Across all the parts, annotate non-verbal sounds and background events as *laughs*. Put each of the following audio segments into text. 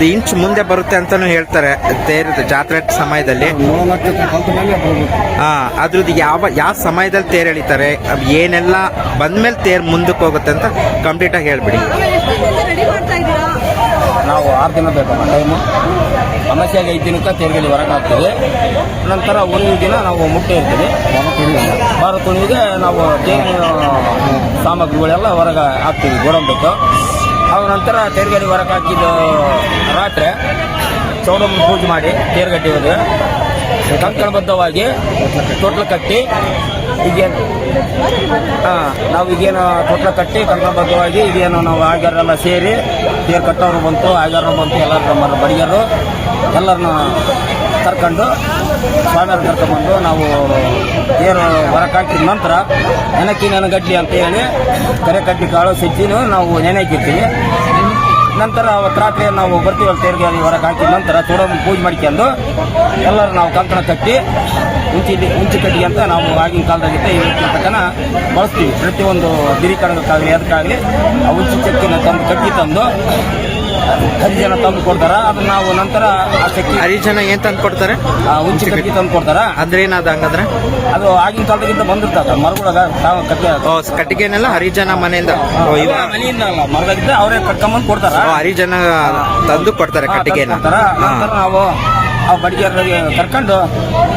ಒಂದು ಇಂಚ್ ಮುಂದೆ ಬರುತ್ತೆ ಅಂತಾನು ಹೇಳ್ತಾರೆ. ತೇರ್ ಜಾತ್ರೆ ಸಮಯದಲ್ಲಿ. ಹಾ, ಅದ್ರದ್ದು ಯಾವ ಯಾವ ಸಮಯದಲ್ಲಿ ತೇರ್ ಎಳಿತಾರೆ ಏನೆಲ್ಲ ಬಂದ್ಮೇಲೆ ತೇರ್ ಮುಂದಕ್ಕೆ ಹೋಗುತ್ತೆ ಅಂತ ಕಂಪ್ಲೀಟ್ ಆಗಿ ಹೇಳ್ಬಿಡಿ. ನಾವು ಆರು ದಿನ ಬೇಕಮ್ಮ ಟೈಮು ಸಮಸ್ಯೆಗೆ ಐದು ದಿನಕ್ಕೆ ತೇರ್ಗಲಿ ಹೊರಗೆ ಹಾಕ್ತೀವಿ ನಂತರ ಒಂದು ದಿನ ನಾವು ಮುಟ್ಟೆ ಇರ್ತೀವಿ. ಬಾರ ತುಣಿಗೆ ನಾವು ಸಾಮಗ್ರಿಗಳೆಲ್ಲ ಹೊರಗೆ ಹಾಕ್ತೀವಿ ಗೋಡಂಬಕ್ಕೆ ಅವ ನಂತರ ತೇರ್ಗಡಿ ಹೊರಗೆ ಹಾಕಿದ ರಾತ್ರಿ. ಚೌಡಮ್ಮ ಪೂಜೆ ಮಾಡಿ ತೇರ್ಗಡ್ಡಿ ಹೋದ್ರೆ ಕಂಕಣಬದ್ಧವಾಗಿ ತೊಟ್ಲು ಕಟ್ಟಿ ಈಗೇನು ಹಾಂ, ನಾವು ಈಗೇನು ತೊಟ್ಲು ಕಟ್ಟಿ ಕಂಕಣಬದ್ಧವಾಗಿ ಈಗೇನು ನಾವು ಆಗ್ಯಾರೆಲ್ಲ ಸೇರಿ ತೇರು ಕಟ್ಟೋರು ಬಂತು ಆಗ್ಯಾರ ಬಂತು, ಎಲ್ಲರೂ ನಮ್ಮ ಬಡಿಗರು ಎಲ್ಲರನ್ನ ಕರ್ಕೊಂಡು ಸ್ವಾಮಿಯವ್ರು ಕರ್ಕೊಂಬಂದು ನಾವು ಏನು ಹೊರಕಾಕಿದ ನಂತರ ನೆನಕಿ ನೆನಗಡ್ಲಿ ಅಂತ ಹೇಳಿ ಕರೆ ಕಡ್ಡಿ ಕಾಳು ಸಿಜ್ಜಿನೂ ನಾವು ನೆನೆಕಿರ್ತೀವಿ. ನಂತರ ಅವತ್ತು ರಾತ್ರಿ ನಾವು ಬರ್ತೀವಲ್ಲ ತೇರಿಗೆ ಹೊರಗೆ ಹಾಕಿದ ನಂತರ ತೋಡಮ್ ಪೂಜೆ ಮಾಡ್ಕೊಂಡು ಎಲ್ಲರೂ ನಾವು ಕಂಕಣ ಕಟ್ಟಿ ಉಂಚಿ ಉಂಚಿ ಕಟ್ಟಿ ಅಂತ ನಾವು ಆಗಿನ ಕಾಲದಾಗಿದ್ದ ಇವತ್ತಿನ ತಕ್ಕನ ಬಳಸ್ತೀವಿ. ಪ್ರತಿಯೊಂದು ಗಿರಿಕರಣಕ್ಕಾಗಲಿ ಅದಕ್ಕಾಗಲಿ ಆ ಉಂಚಿ ಚಟ್ಟಿನ ತಂದು ಕಟ್ಟಿ ತಂದು ಹತ್ತು ಜನ ತಂದು ಕೊಡ್ತಾರ? ಅದನ್ನ ನಾವು ನಂತರ ಆ ಚಕ್ಕಿ ಹರಿಜನ ಏನ್ ತಂದು ಕೊಡ್ತಾರೆ? ಆ ಉಂಚಿ ಕಟ್ಟಿ ತಂದು ಕೊಡ್ತಾರ? ಅಂದ್ರೆ ಏನಾದ ಹಂಗಂದ್ರೆ? ಅದು ಆಗಿನ ಕಾಲದಾಗಿಂದ ಬಂದಿರ್ತದ ಮರಗಳಾಗ ತಾವು ಕಟ್ಟಿ ಕಟ್ಟಿಗೆನೆಲ್ಲ ಹರಿಜನ ಮನೆಯಿಂದ. ಮನೆಯಿಂದ ಅಲ್ಲ ಮರದಾಗಿದ್ದ ಅವರೇ ಕಟ್ಕೊಂಬಂದು ಕೊಡ್ತಾರ? ಹರಿಜನ ತಂದು ಕೊಡ್ತಾರೆ ಕಟ್ಟಿಗೆ. ನಂತರ ನಾವು ಆ ಬಡಿಗೆ ಕರ್ಕೊಂಡು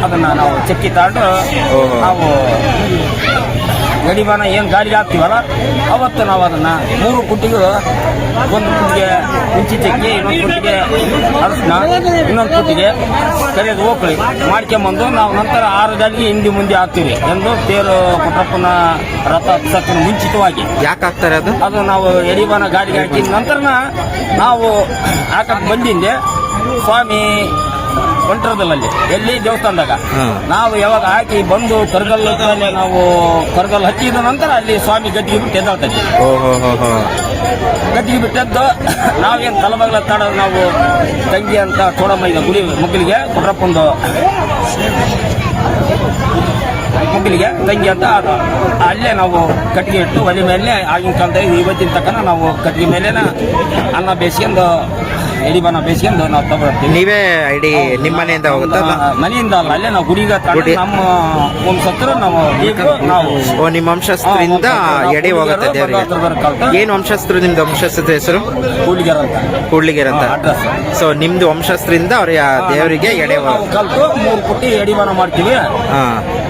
ಅದನ್ನ ನಾವು ಚಕ್ಕಿ ತಗೊಂಡು ನಾವು ಗಡಿಬಾನ ಏನು ಗಾಡಿಗೆ ಹಾಕ್ತೀವಲ್ಲ ಅವತ್ತು ನಾವು ಅದನ್ನು ಮೂರು ಪುಟ್ಟಿಗಳು ಒಂದು ಕುಟ್ಟಿಗೆ ಮುಂಚಿ ಚಕ್ಕಿ ಇನ್ನೊಂದು ಕುಟ್ಟಿಗೆ ಅರಸಿನ ಇನ್ನೊಂದು ಕುಟ್ಟಿಗೆ ಕರೆಯೋದು ಹೋಗ್ಲಿ ಮಾಡ್ಕೊಂಬಂದು ನಾವು ನಂತರ ಆರು ಗಾಡಿಗೆ ಹಿಂದಿ ಮುಂದೆ ಹಾಕ್ತೀವಿ ಎಂದು ತೇರು ಪುಟ್ಟಪ್ಪನ ರಥ ಹತ್ಸಕ್ಕಿನ ಮುಂಚಿತವಾಗಿ. ಯಾಕೆ ಹಾಕ್ತಾರೆ ಅದು? ಅದು ನಾವು ಎಡಿಬಾನ ಗಾಡಿಗೆ ಹಾಕಿದ ನಂತರ ನಾವು ಹಾಕಕ್ಕೆ ಬಂದಿಂದೆ ಸ್ವಾಮಿ ಹೊಂಟ್ರದಲ್ಲಿ ಎಲ್ಲಿ ದೇವಸ್ಥಾನದಾಗ. ನಾವು ಯಾವಾಗ ಹಾಕಿ ಬಂದು ಕರ್ಗಲ್ ನಾವು ಕರ್ಗಲ್ ಹಚ್ಚಿದ ನಂತರ ಅಲ್ಲಿ ಸ್ವಾಮಿ ಗದ್ದಿಗೆ ಬಿಟ್ಟು ಎದ್ದಾಳ್ತೈತಿ. ಗಟ್ಟಿಗೆ ಬಿಟ್ಟದ್ದು *laughs* ನಾವೇನು ತಲಬಗಲ ತಾಡ ನಾವು ತಂಗಿ ಅಂತ ಚೋಡಮ್ಮ ಗುಡಿ ಮಕ್ಕಳಿಗೆ ಕೊಟ್ರಪ್ಪಂದು ಮಕ್ಕಳಿಗೆ ತಂಗಿ ಅಂತ ಅಲ್ಲೇ ನಾವು ಕಟ್ಟಿಗೆ ಇಟ್ಟು ಒಲೆ ಮೇಲೆ ಆಗಿನ ಕಾಲದಲ್ಲಿ ಇವತ್ತಿನ ತನಕ ನಾವು ಕಟ್ಟಿಗೆ ಮೇಲೆ ಅನ್ನ ಬೇಯ್ಸ್ಕೊಂದು ಎಡಿ ಬಣ್ಣ ಬೇಯಿಸ್ಕೊಂಡು ನಾವು ತಗೊಳ್ತೀವಿ. ನೀವೇ ಐಡಿ ನಿಮ್ಮ ಮನೆಯಿಂದ ಹೋಗುತ್ತೆ? ಮನೆಯಿಂದ ಅಲ್ಲ ಅಲ್ಲೇ ನಾವು ಗುಡಿಗ ತಗೊಂಡು ನಮ್ಮ ವಂಶಸ್ಥರ ಸತ್ರ ನಾವು ನಾವು. ಓ ನಿಮ್ಮ ವಂಶಸ್ಥರಿಂದ ಎಡಿ ಹೋಗುತ್ತೆ ದೇವರಿಗೆ. ಏನು ವಂಶಸ್ಥರು ನಿಮ್ದು ವಂಶಸ್ಥದ ಹೆಸರು? ಕೂಡ್ಲಿಗೇರ ಅಂತ. ಕೂಡ್ಲಿಗೆರ ಅಂತ. ಅಡ್ರೆಸ್ ಸೊ ನಿಮ್ದು ವಂಶಸ್ಥರಿಂದ ಅವ್ರ ದೇವರಿಗೆ ಎಡೆ ಕಲ್ತು ಮೂರು ಪುಟ್ಟಿ ಬಣ್ಣ ಮಾಡ್ತೀವಿ. ಹಾ.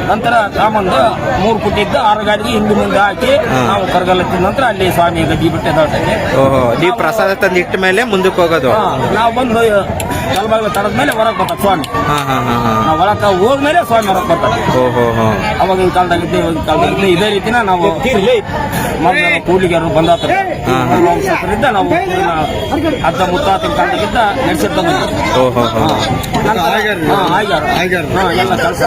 ನಂತರ ತಾಮಂದು ಮೂರು ಫುಟ್ ಇದ್ದ ಆರು ಗಾಡಿಗೆ ಹಿಂದೆ ಮುಂದೆ ಹಾಕಿ ನಾವು ಕರ್ಗಲತ್ತಿದ ನಂತರ ಅಲ್ಲಿ ಸ್ವಾಮಿ ಗದ್ದಿ ಬಿಟ್ಟೆ ದಾಟಕ್ಕೆ. ಓಹೋ ನೀವು ಪ್ರಸಾದ ತಂದಿಟ್ಟ ಇಟ್ಟ ಮೇಲೆ ಮುಂದಕ್ಕೆ ಹೋಗೋದು. ಹಾ, ನಾವು ಬಂದು ಕಲ್ಬಾಗ ತರದ ಮೇಲೆ ಹೊರಗೆ ಬರ್ತಾರೆ ಸ್ವಾಮಿ. ಹಾ ಹಾ ಹಾ ಹಾ. ನಾವು ಹೊರಗೆ ಹೋದ್ಮೇಲೆ ಸ್ವಾಮಿ ಹೊರಗೆ ಬರ್ತಾರೆ ಓಹೋ ಹೋ. ಅವಾಗಿನ ಕಾಲದಾಗಿದ್ದೆ ಇವಾಗಿನ ಕಾಲದಾಗಿದ್ದೆ ಇದೇ ರೀತಿನ ನಾವು ಮೊದಲ ಕೂಲಿಗೆರು ಬಂದಾತ್ರ. ಹಾ, ಹಾ. ವಂಶಸ್ಥರಿಂದ ನಾವು ಅರ್ಧ ಅಜ್ಜ ಕಾಲಕ್ಕಿಂತ ಕಾಲದಾಗಿದ್ದ ನಡೆಸಿರ್ತ ಓಹೋ ಹೋ. ಎಲ್ಲ ಕೆಲಸ.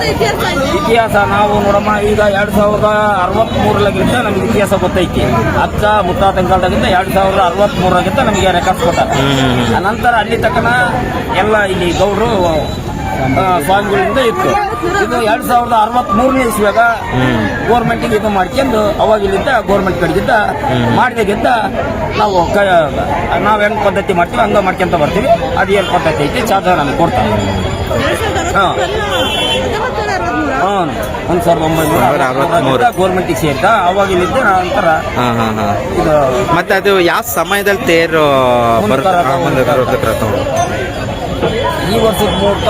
ಇತಿಹಾಸ. ಇತಿಹಾಸ ನಾವು ನೋಡಮ್ಮ ಈಗ ಎರಡು ಸಾವಿರದ ಅರವತ್ತ್ ಮೂರಲಾಗಿಂದ ನಮ್ಗೆ ಇತಿಹಾಸ ಗೊತ್ತೈತಿ. ಅಕ್ಕ ಮುತ್ತಾತನ ಕಾಲದಾಗಿಂದ ಎರಡು ಸಾವಿರದ ಅರವತ್ತ್ ಮೂರರಾಗಿಂದ ನಮಗೆ ರೆಕಾರ್ಡ್ಸ್ ಕೊಟ್ಟಾರ ಆ ನಂತರ ಅಲ್ಲಿ ತಕ್ಕನ ಎಲ್ಲ ಇಲ್ಲಿ ಗೌಡ್ರು ಸ್ವಾಮಿಗಳಿಂದ ಇತ್ತು. ಇದು ಎರಡ್ ಸಾವಿರದ ಅರವತ್ ಮೂರನೇ ಇಸ್ವಾಗ ಗೋರ್ಮೆಂಟಿಗೆ ಇದು ಮಾಡ್ಕೊಂಡು ಅವಾಗ ಇಲ್ಲಿಂದ ಗೋರ್ಮೆಂಟ್ ಕಡೆಗಿದ್ದ ಮಾಡಿದಾಗಿದ್ದ ನಾವು ಕ ನಾವ್ ಹೆಂಗ್ ಪದ್ಧತಿ ಮಾಡ್ತೀವಿ ಹಂಗ ಮಾಡ್ಕೊಂತ ಬರ್ತೀವಿ. ಅದು ಏನ್ ಪದ್ಧತಿ ಐತಿ? ಚಾದ ನಮ್ಗೆ ಕೊಡ್ತಾರೆ. ಹಾ. ಒಂದು ಸಾವಿರದ ಒಂಬೈನೂರ. ಗೋರ್ಮೆಂಟಿಗೆ ಸೇರಿದ ಅವಾಗ ಇಲ್ಲಿದ್ದೆ ನಂತರ ಹಾ ಹಾ ಹಾ. ಇದು ಮತ್ತೆ ಅದು ಯಾವ ಸಮಯದಲ್ಲಿ ತೇರು ಬರುತ್ತೆ ಈ ವರ್ಷದ ಮೂರ್ತ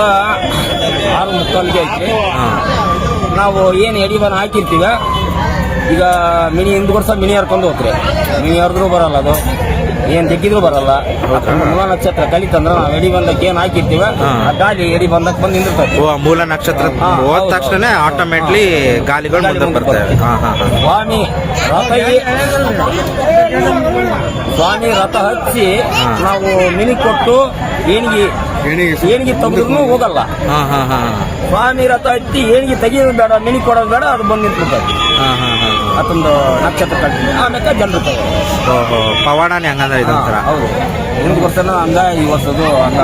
ಆರು ಮುಕ್ಕಾಲಿಗೆ ಐತಿ. ಹಾ. ನಾವು ಏನು ಎಡಿವನ್ ಹಾಕಿರ್ತೀವಿ ಈಗ ಮಿನಿ ಹಿಂದ್ ವರ್ಷ ಮಿನಿ ಹರ್ಕೊಂಡು ಹೋಗ್ರಿ ಮಿನಿ ಹರಿದ್ರು ಬರಲ್ಲ ಅದು. ಏನ್ ತೆಗಿದ್ರು ಬರಲ್ಲ. ಮೂಲ ನಕ್ಷತ್ರ ಕಲಿತಂದ್ರೆ ನಾವು ಎಡಿ ಬಂದಕ್ಕೆ ಏನ್ ಹಾಕಿರ್ತೀವ. ಆ ಗಾಳಿ ಎಡಿ ಬಂದಕ್ಕೆ ಬಂದು ನಿಂದಿರ್ತೈತಿ ಓ ಮೂಲ ನಕ್ಷತ್ರ ಹೋದ. ತಕ್ಷಣ ಆಟೋಮೆಟ್ಲಿ ಗಾಲಿಗಳು ಗಾಳಿ ಮುಂದೆ ಬರ್ತವೆ. ಸ್ವಾಮಿ ಸ್ವಾಮಿ ರಥ ಹಚ್ಚಿ ನಾವು ಮಿನಿ ಕೊಟ್ಟು ಏನಿಗೆ ಏನಿಗೆ ತೆಗೆದ್ರು ಹೋಗಲ್ಲ. ಸ್ವಾಮಿ ರಥ ಹಚ್ಚಿ ಏನಿಗೆ ತೆಗಿಯೋದು ಬೇಡ ಮಿನಿ ಕೊಡೋದು ಬೇಡ ಅದು ಬಂದು ನಿಂತ್ಬಿಡ್ತದೆ. ಹಾ ನಕ್ಷತ್ರ ಕಟ್ತೀವಿ ಆಮೇಲೆ ಜನರು ಪವಾಡನೆ ಹಂಗಂದ್ರೆ ಇದೊಂಥರ. ಹೌದು. ಮುಂದೆ ಬರ್ತಾನ ಹಂಗ ಈ ವರ್ಷದ್ದು ಹಂಗ.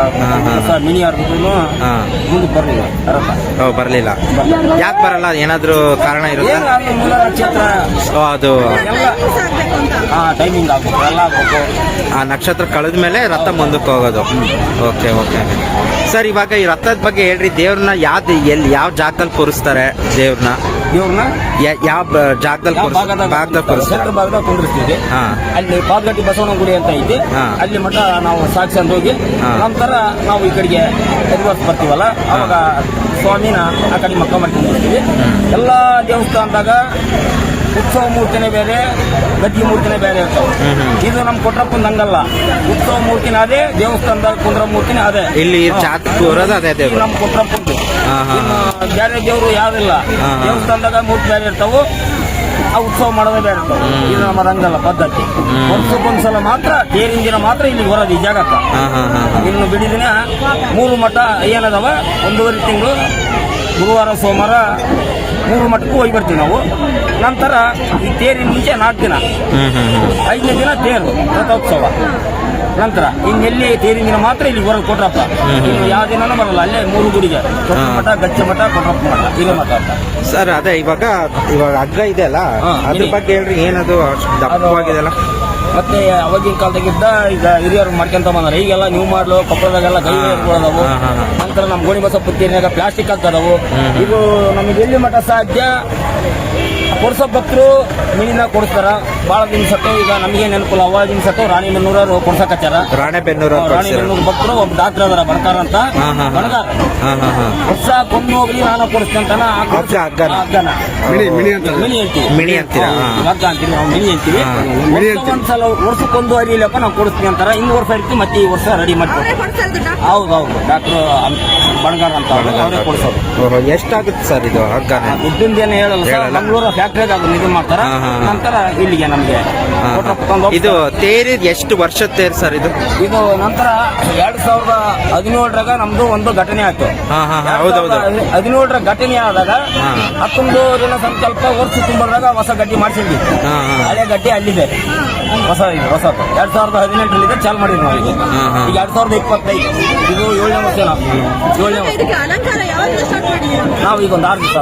ಹೊಸ ಮಿನಿ ಆರ್ಬಿಟ್ರು ಮುಂದೆ ಬರಲಿಲ್ಲ ಓ ಬರಲಿಲ್ಲ. ಯಾಕೆ ಬರಲ್ಲ? ಏನಾದರೂ ಕಾರಣ ಇರುತ್ತೆ? ನಕ್ಷತ್ರ. ಅದು. ಟೈಮಿಂಗ್ ಆಗ್ಬೇಕು ಎಲ್ಲ ಆಗ್ಬೇಕು. ಆ ನಕ್ಷತ್ರ ಕಳೆದ ಮೇಲೆ ರಥ ಮುಂದಕ್ಕೆ ಹೋಗೋದು. Okay okay. ಸರ್ ಇವಾಗ ಈ ರಥದ ಬಗ್ಗೆ ಹೇಳ್ರಿ ದೇವ್ರನ್ನ ಯಾವ್ದು ಎಲ್ಲಿ ಯಾವ ಜಾಗದಲ್ಲಿ ಕೂರಿಸ್ತಾರೆ ದೇವ್ರನ್ನ? ಇವ್ರನ್ನ ಯಾವ ಜಾಗದಲ್ಲಿ ಭಾಗದಲ್ಲಿ ಭಾಗದಾಗ ಕುಂದಿರ್ತೀವಿ ಅಲ್ಲಿ ಪಾದಗಟ್ಟಿ ಬಸವನಗುಡಿ ಗುಡಿ ಅಂತ ಐತಿ. ಅಲ್ಲಿ ಮಠ ನಾವು ಸಾಕ್ಷಾತ್ ಹೋಗಿ ನಂತರ ನಾವು ಈ ಕಡೆಗೆ ಪರಿವರ್ತ ಬರ್ತೀವಲ್ಲ? ಅವಾಗ ಸ್ವಾಮಿನ ಆ ಕಡೆ ಮಕ್ಕ ಮಾಡ್ಕೊಂಡು ಎಲ್ಲ ದೇವಸ್ಥಾನದಾಗ ಉತ್ಸವ ಮೂರ್ತಿನೇ ಬೇರೆ ಗದ್ದಿ ಮೂರ್ತಿನೇ ಬೇರೆ ಇರ್ತಾವೆ. ಇದು ನಮ್ಮ ಕೊಟ್ರಪ್ಪನ ಹಂಗಲ್ಲ. ಉತ್ಸವ ಮೂರ್ತಿನ ಅದೇ ದೇವಸ್ಥಾನದಾಗ ಕುಂದ್ರ ಮೂರ್ತಿನೇ ಅದೇ. ಇಲ್ಲಿ ನಮ್ಮ ಕೊಟ್ರಪ್ಪಂದು. ಬೇರೆ ದೇವರು ಹಾ. ದೇವಸ್ಥಾನದಾಗ ಮೂರ್ತಿ ಬೇರೆ ಇರ್ತಾವು. ಆ ಉತ್ಸವ ಮಾಡೋದೇ ಬೇರೆ ಇರ್ತಾವೆ. ಇದು ನಮ್ಮ ರಂಗಲ್ಲ ಪದ್ಧತಿ. ವರ್ಷಕ್ಕೊಂದ್ಸಲ ಮಾತ್ರ ತೇರಿನ ದಿನ ಮಾತ್ರ ಇಲ್ಲಿ ಬರೋದು ಈ ಜಾಗಕ್ಕ. ಇನ್ನು ಬಿಡಿದಿನ ಮೂರು ಮಠ ಏನದವ? ಒಂದೂವರೆ ತಿಂಗಳು ಗುರುವಾರ ಸೋಮವಾರ ಮೂರು ಮಠಕ್ಕೂ ಹೋಗಿ ಬರ್ತೀವಿ ನಾವು. ನಂತರ ಈ ತೇರಿನ ಮುಂಚೆ ನಾಲ್ಕು ದಿನ. ಐದನೇ ದಿನ ತೇರು ರಥೋತ್ಸವ. ನಂತರ ಇನ್ನೆಲ್ಲಿ ತೇರಿಂದಿನ ಮಾತ್ರ ಇಲ್ಲಿ ಬರೋದು ಕೊಟ್ರಪ್ಪ. ಇನ್ನು ಯಾವ ದಿನನೂ ಬರಲ್ಲ ಅಲ್ಲೇ ಮೂರು ಗುಡಿಗೆ. ಮಠ ಗಚ್ಚ ಮಠ ಕೊಟ್ರಪ್ಪ ಮಠ. ಮಠ ಅಂತ ಸರ್ ಅದೇ ಇವಾಗ ಇವಾಗ ಅಗ್ಗ ಇದೆ ಅಲ್ಲ? ಅದ್ರ. ಬಗ್ಗೆ ಹೇಳ್ರಿ ಏನದು ದಪ್ಪವಾಗಿದೆ ಅಲ್ಲ ಮತ್ತೆ ಅವಾಗಿನ ಕಾಲದಾಗಿದ್ದ ಈಗ ಹಿರಿಯರು ಮಾಡ್ಕೊಂತ ಬಂದಾರೆ. ಈಗೆಲ್ಲ ನೀವು ಮಾಡ್ಲು ಕೊಪ್ಪಳದಾಗೆಲ್ಲ ಕೈ. ಇಟ್ಕೊಳ್ಳೋದವು. ನಂತರ ನಮ್ಮ ಗೋಣಿ ಬಸ ಪುತ್ತಿನಾಗ ಪ್ಲಾಸ್ಟಿಕ್ ಹಾಕದವು ಇದು ನಮಗೆ ಎಲ್ಲಿ ಮಠ ಸಾಧ್ಯ? ಕೊಡ್ಸೋ ಭಕ್ತರು ಮೀನಿನ ಕೊಡಿಸ್ತಾರ. ಭಾಳ ದಿನ ಸತ್ತು ಈಗ ನಮಗೆ ನೆನಪು ಅವಾಗ ದಿನ ಸತ್ತು ರಾಣಿ ಕೊಡ್ಸಕತ್ತಾರ. ರಾಣಿ ಬೆನ್ನೂರ ರಾಣಿ ಬೆನ್ನೂರ್ ಮನ್ನೂರು ಭಕ್ತರು ಒಬ್ಬ ಡಾಕ್ಟರ್ ಅದರ ಬರ್ತಾರ ಅಂತ. ಹೊಸ. ಬಣಗಾರ ವರ್ಷ ಕೊಂದು ಹೋಗ್ಲಿ ನಾನು ಕೊಡಿಸ್ತಂತಾನ. ಮಿಣಿ- ಅಂತೀವಿ ಮಿಣಿ ಅಂತೀರಾ? ಅಂತೀವಿ ನಾವು ಮಿಣಿ ಅಂತೀವಿ. ಒಂದ್ಸಲ ವರ್ಷಕ್ಕೊಂದು ಅರಿಯಿಲ್ಲಪ್ಪ ನಾವು ಕೊಡಿಸ್ತೀವಿ ಅಂತಾರ. ಇನ್ನು ವರ್ಷ ಇರ್ತೀವಿ ಮತ್ತೆ ಈ ವರ್ಷ ರೆಡಿ ಮಾಡ್ತೀವಿ ಹೌದು ಹೌದು. ಡಾಕ್ಟರ್ ಬಣಗಾರ ಅಂತ ಅವ್ರು, ಕೊಡಿಸೋದು. ಎಷ್ಟಾಗುತ್ತೆ ಸರ್ ಇದು ಹಗ್ಗ ದುಡ್ಡಿಂದ ಏನು ಹೇಳಲ್ಲ ಸರ್ ಬೆಂಗಳೂರ ಮಂಗಳೂರು ಫ್ಯಾಕ್ಟ್ರಿಯಾಗ ಇದು ಮಾಡ್ತಾರ. ನಂತರ ಇಲ್ಲಿಗೆ ನಮಗೆ. ಇದು ತೇರಿ ಎಷ್ಟು ವರ್ಷದ ತೇರ್ ಸರ್ ಇದು? ಇದು ನಂತರ ಎರಡ್ ಸಾವಿರದ ಹದಿನೇಳರಾಗ ನಮ್ದು ಒಂದು ಘಟನೆ ಆಯ್ತು. ಹೌದೌದು. ಹದಿನೇಳರ ಘಟನೆ ಆದಾಗ. ಹತ್ತೊಂದು ದಿನ ಸಂಕಲ್ಪ ವರ್ಷ ತುಂಬದಾಗ ಹೊಸ ಗಡ್ಡಿ ಮಾಡಿಸಿದ್ವಿ. ಹಳೆ ಗಡ್ಡಿ ಅಲ್ಲಿದೆ. ಹೊಸ ಇದು ಹೊಸ ಎರಡ್ ಸಾವಿರದ ಹದಿನೆಂಟರಲ್ಲಿ ಚಾಲು ಮಾಡಿದ್ವಿ ನಾವು ಈಗ. ಎರಡ್ ಸಾವಿರದ ಇಪ್ಪತ್ತೈದು. ಇದು ಏಳನೇ ವರ್ಷ ನಾವು. ಏಳನೇ ವರ್ಷ. ಅಲಂಕಾರ ಯಾವಾಗ ಸ್ಟಾರ್ಟ್ ಮಾಡಿದ್ದೀರಾ? ನಾವು ಈಗ ಒಂದು ಆರು ದಿವಸ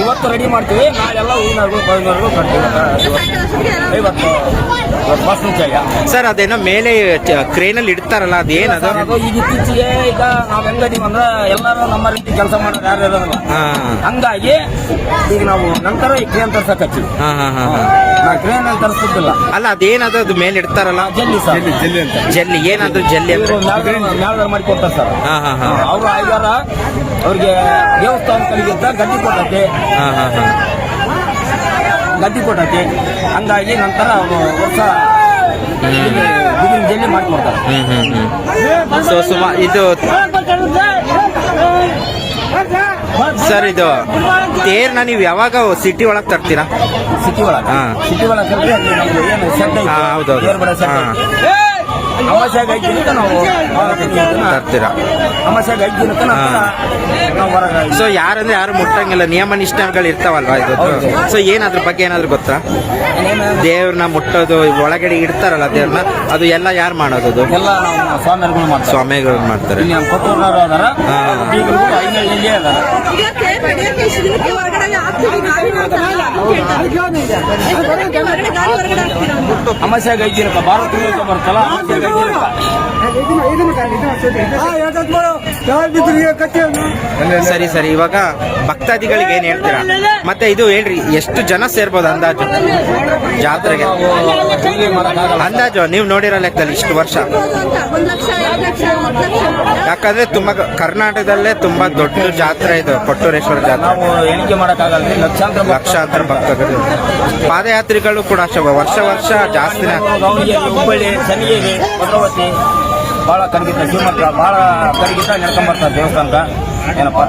ಇವತ್ತು ರೆಡಿ ಮಾಡ್ತೀವಿ. ನಾಳೆಲ್ಲ ಹೂವಿನಗಳು ಬೈನಗಳು ಕಟ್ತೀವಿ. ಇವತ್ತು. ಫಸ್ಟ್ ಸರ್ ಅದೇನೋ ಮೇಲೆ ಕ್ರೇನಲ್ಲಿ ಇಡ್ತಾರಲ್ಲ ಅದೇನದ ಅದು? ಈಗ ಇತ್ತೀಚೆಗೆ ಈಗ ನಾವ್ ಹೆಂಗದೀವಿ ಅಂದ್ರೆ ಎಲ್ಲರೂ ನಮ್ಮ ರೀತಿ ಕೆಲಸ ಮಾಡೋದು ಯಾರು ಇರೋದಿಲ್ಲ. ಹಾ. ಹಂಗಾಗಿ ಈಗ ನಾವು ನಂತರ ಈ ಕ್ರೇನ್ ತರ್ಸಕ್ ಹಚ್ಚಿವಿ ಹಾ ಹಾ ಹಾ ಹಾ. ನಾ ಕ್ರೇನ್ ಅಲ್ಲಿ ತರಿಸ್ತಿದ್ದಿಲ್ಲ ಅಲ್ಲ ಅದೇನದ ಅದು? ಮೇಲೆ ಇಡ್ತಾರಲ್ಲ? ಜಲ್ಲಿ ಸರ್. ಜಲ್ಲಿ ಅಂತ. ಜಲ್ಲಿ ಅಂದ್ರೆ ಮ್ಯಾಲ ಮಾಡಿ ಕೊಡ್ತಾರೆ ಸರ್. ಹಾ ಹಾ ಹಾ. ಅವ್ರು ಐದಾರ ಅವ್ರಿಗೆ ದೇವಸ್ಥಾನ ಕಲಿಗಿಂತ ಗಡ್ಡಿ ಕೊಟ್ಟೈತೆ ಹಾ ಹಾ ಹಾ. ಗದ್ದಿ ಕೊಟ್ಟೈತೆ ಹಂಗಾಗಿ ನಂತರ ಹೊಸ ವರ್ಷ ಜಲ್ಲಿ ಮಾಡ್ಕೊಡ್ತಾರೆ. ಸೊ ಇದು ಸರ್ ಇದು ತೇರ್ನ ನೀವು ಯಾವಾಗ ಸಿಟಿ ಒಳಗೆ ತರ್ತೀರಾ? ಸಿಟಿ ಒಳಗೆ? ಹಾ. ಸಿಟಿ ಒಳಗೆ ಅಲ್ಲಿ ನಮ್ದು ಏನು ಸೆಟ್ ಐತೆ. ಹಾ, ಹೌದೌದು. ಏರ್ಬಡ ಸೆಟ್ ಹಾ. ಅಮಾಸ್ಯಾಗ ಐದು ದಿನಕ್ಕೆ ನಾವು. ತರ್ತೀರಾ? ಅಮಾಸ್ಯಾಗ ಐದು ನಾವು ಹೊರಗೆ ಸೊ ಯಾರಂದ್ರೆ ಯಾರು ಮುಟ್ಟಂಗಿಲ್ಲ. ನಿಯಮ ನಿಷ್ಠಗಳು ಇರ್ತಾವಲ್ವಾ ಇದು. ಸೊ ಏನಾದ್ರ ಬಗ್ಗೆ ಏನಾದ್ರು ಗೊತ್ತಾ? ದೇವ್ರನ್ನ ಮುಟ್ಟೋದು ಒಳಗಡೆ ಇಡ್ತಾರಲ್ಲ ದೇವ್ರನ್ನ ಅದು ಎಲ್ಲ ಯಾರು ಮಾಡೋದು ಅದು ಎಲ್ಲ ಸ್ವಾಮಿಗಳು ಮಾಡ್ತಾರೆ. ಅಮಾಸ್ಯಾಗ ಬರ್ತಲ್ಲ ಅಮಾಸ್ಯಾಗ ಸರಿ ಸರಿ. ಇವಾಗ ಭಕ್ತಾದಿಗಳಿಗೆ ಏನ್ ಹೇಳ್ತೀರಾ? ಮತ್ತೆ ಇದು ಹೇಳ್ರಿ ಎಷ್ಟು ಜನ ಸೇರ್ಬೋದು ಅಂದಾಜು? ಜಾತ್ರೆಗೆ? ಅಂದಾಜು ನೀವು ನೋಡಿರೋ ಲೆಕ್ಕದಲ್ಲಿ ಇಷ್ಟು ವರ್ಷ? ಯಾಕಂದ್ರೆ ತುಂಬಾ ಕರ್ನಾಟಕದಲ್ಲೇ ತುಂಬಾ ದೊಡ್ಡ ಜಾತ್ರೆ ಇದು ಕೊಟ್ಟೂರೇಶ್ವರ ಜಾತ್ರೆ. ಲಕ್ಷಾಂತರ ಭಕ್ತರು. ಪಾದಯಾತ್ರಿಗಳು ಕೂಡ ಅಷ್ಟೇ ವರ್ಷ ವರ್ಷ ಜಾಸ್ತಿನೇ. ಬಹಳ ಕರಗಿತ ಶಿವಮೊಗ್ಗ ಭಾಳ ಕರಗಿತ ನಡ್ಕೊಂಡ್ಬರ್ತಾರೆ ದೇವಸ್ಥಾನಕ್ಕೆ. ಏನಪ್ಪ